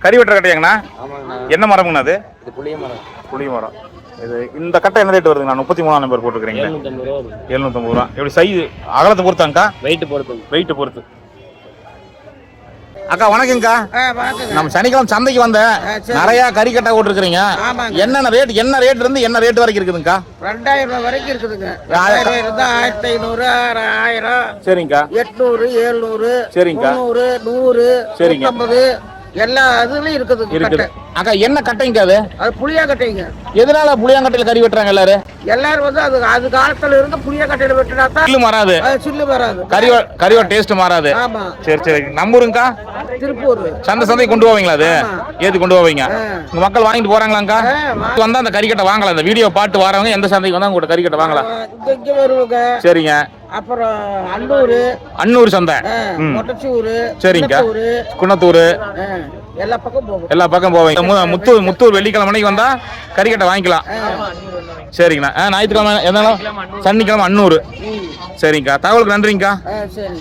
கறி வெட்டுற கட்டையாங்கண்ணா? என்ன மரம்ங்கண்ணா அது? இது புளிய மரம். புளிய மரம். இது இந்த கட்டை என்ன ரேட் வருதுங்கண்ணா? முப்பத்தி மூணாம் நம்பர் போட்டுருக்கீங்களே எழுநூத்தம்பது ரூபா. எப்படி சைஸ் அகலத்தை பொறுத்தாங்கக்கா? வெயிட் பொறுத்து. வெயிட் பொறுத்து. அக்கா வணக்கம்க்கா ஆ, வணக்கங்க. நம்ம சனிக்கிழமை சந்தைக்கு வந்தேன். நிறைய கறி கட்டை போட்டுருக்கீங்க. என்னென்ன ரேட் என்ன ரேட் இருந்து என்ன ரேட் வரைக்கும் இருக்குதுங்கக்கா? ரெண்டாயிரம் ரூபாய் வரைக்கும் இருக்குதுங்க. ஆயிரத்தி ஐநூறு ஆயிரம் சரிங்கக்கா. எட்நூறு ஏழ்நூறு சரிங்கக்கா. முந்நூறு நூறு சரிங்க. நூத்தம்பது. எல்லா இதுலயும் இருக்குதுங்க இருக்குது கட்டை. அக்கா என்ன கட்டைங்க அது? அது புளியா கட்டைங்க எதனால புளியாங்கட்டையில கறி வெட்டுறாங்க எல்லாரும் எல்லாரும் வந்து அது அது காலத்துல இருந்து புளியா கட்டையில வெட்டினா தான் சில்லு மாறாது. அது சில்லு வராது கறி கறியோட டேஸ்ட் மாறாது. ஆமா. சரி சரி. நம்புருங்கக்கா திருப்பூர். சந்தை சந்தை கொண்டு போவீங்களா அது. ஏத்து கொண்டு போவீங்க. உங்க மக்கள் வாங்கிட்டு போறாங்களாங்கா? வந்தா அந்த கறிக்கட்டை வாங்கலாம். இந்த வீடியோ பாட்டு வரவங்க எந்த சந்தைக்கு வந்தா உங்கள்கிட்ட கறிக்கட்டை வாங்கலாம். இங்க இங்க வருவாங்க. சரிங்க. அப்புறம் அன்னூர். அன்னூர் சந்தை. மொட்டச்சூர் சரிங்க. எல்லா பக்கம் போகும். எல்லா பக்கம் போவீங்க. முத்தூர் முத்தூர் வெள்ளிக்கிழமை மணிக்கு வந்தா கறிக்கட்டை வாங்கிக்கலாம். சரிங்கண்ணா. ஆ ஞாயிற்றுக்கிழமை எதனாலும்? சனிக்கிழமை அன்னூர். சரிங்கக்கா. தகவலுக்கு நன்றிங்கக்கா. சரி